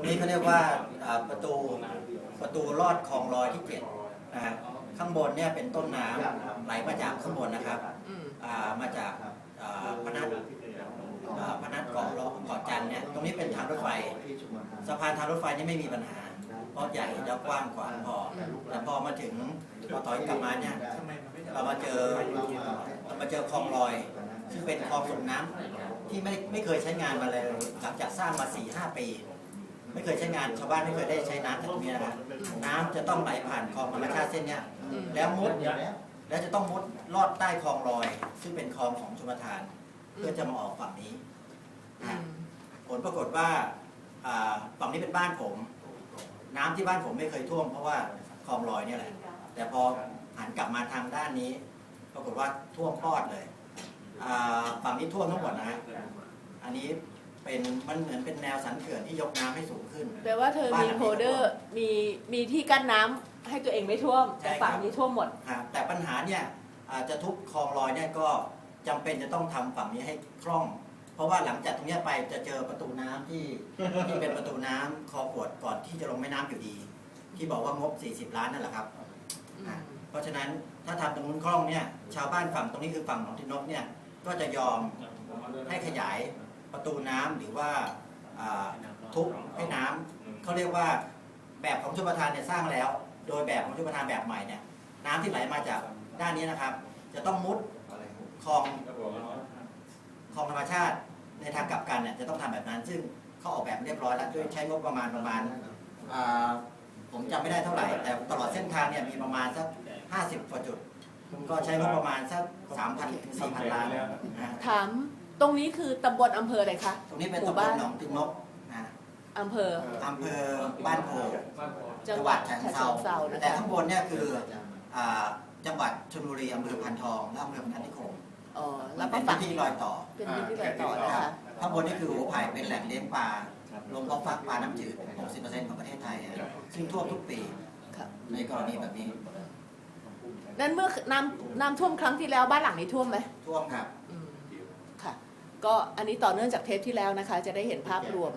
รงนี้เขาเรียกว่าอ่าประตูประตูลอดคลองลอยที่เจ็ดนะฮะข้างบนเนี่ยเป็นต้นน้ำไหลมาจากข้างบนนะครับอืมอ่ามาจากอ่าพนัสอ่าพนัสเกาะล้อเกาะจันทร์เนี่ยตรงนี้เป็นทางรถไฟ สะพานทางรถไฟนี่ไม่มีปัญหา เพราะใหญ่แล้วกว้างกว่าพอ แต่พอมาถึงพอถอยกลับมาเนี่ยเรามาเจอเรามาเจอคลองลอย ซึ่งเป็นคลองส่งน้ำที่ไม่ไม่เคยใช้งานมาเลย หลังจากสร้างมา4ี่ห้าปี ไม่เคยใช้งานชาวบ้านไม่เคยได้ใช้น้ำจากตรงนี้นะครับน้ำจะต้องไหลผ่านคลองธรรมชาติเส้นเนี้ยแล้วมุดแล้วจะต้องมุดลอดใต้คลองลอย ซึ่งเป็นคลองของชมทาน เพื่อจะมาออกฝั่งนี้อืนะมผลปรากฏว่าอ่าฝั่งนี้เป็นบ้านผม น้ำที่บ้านผมไม่เคยท่วมเพราะว่าคลองลอยเนี่ยแหละ แต่พอหันกลับมาทางด้านนี้ ปรากฏว่าท่วมปอดเลยอ่าฝั่งนี้ท่วมทั้งหมดนะฮะอันนี้ เป็นมันเหมือนเป็นแนวสันเขื่อนที่ยกน้ำให้สูงขึ้น แปลว่าเธอมีโฮเดอร์มีมีที่กั้นน้ำให้ตัวเองไม่ท่วมใช่แต่ครับฝั่งนี้ท่วมหมด ครับแต่ปัญหาเนี่ยอาจจะทุบคลองลอยเนี่ยก็จำเป็นจะต้องทำฝั่งนี้ให้คล่อง เพราะว่าหลังจากตรงเนี้ยไปจะเจอประตูน้ำที่ ที่เป็นประตูน้ำคลองขวดก่อนที่จะลงแม่น้ำอยู่ดี ที่บอกว่างบ 40 ล้านนั่นแหละครับอะเพราะฉะนั้นถ้าทำตรงนู้นคล่องเนี่ยชาวบ้านฝั่งตรงนี้คือฝั่งหนองทินกเนี่ยก็จะยอมให้ขยาย ประตูน้ำหรือว่าอ่าทุบให้น้ำเขาเรียกว่าแบบของชลประทานเนี่ยสร้างแล้ว โดยแบบของชลประทานแบบใหม่เนี่ยน้ำที่ไหลมาจากด้านนี้นะครับ จะต้องมุดคลองคลองธรรมชาติในทางกลับกันเนี่ยจะต้องทำแบบนั้น ซึ่งเขาออกแบบเรียบร้อยแล้วด้วยใช้งบประมาณประมาณอ่าผมจำไม่ได้เท่าไหร่ แต่ตลอดเส้นทางเนี่ยมีประมาณสัก 50กว่าจุด ก็ใช้งบประมาณสัก 3,000ถึง4,000 ล้านนะฮะถาม ตรงนี้คือตำบลอำเภออะไรคะตรงนี้เป็นหมู่ตำบบ้าลนหนองตินนกนะอำเภอ อำเภอบ้านโพจังหวัดฉะฉะเชิงเทรานะแต่คะข้างบนเนี่ยคืออ่าจังหวัดชลบุรีอำเภอพันทองและอำเภอพนัสนิคมอ๋อมัแล้วนก็เป็นฝั่พื้งนที่รอยต่อเป็นพื้นที่รอยต่อนะครัคะบข้างบนนี่คือหัวไผ่เป็นแหล่งเลี้ยงปลาลงเพาะฟักปลาน้ำจืด 60%ของประเทศไทยอะซึ่งท่วมทุกปีครับในกรณีแบบนี้นั้นเมื่อน้ำน้ำท่วมครั้งที่แล้วบ้านหลังนี้ท่วมไหมท่วมครับ อืมค่ะ ก็อันนี้ต่อเนื่องจากเทปที่แล้วนะคะ จะได้เห็นภาพรวม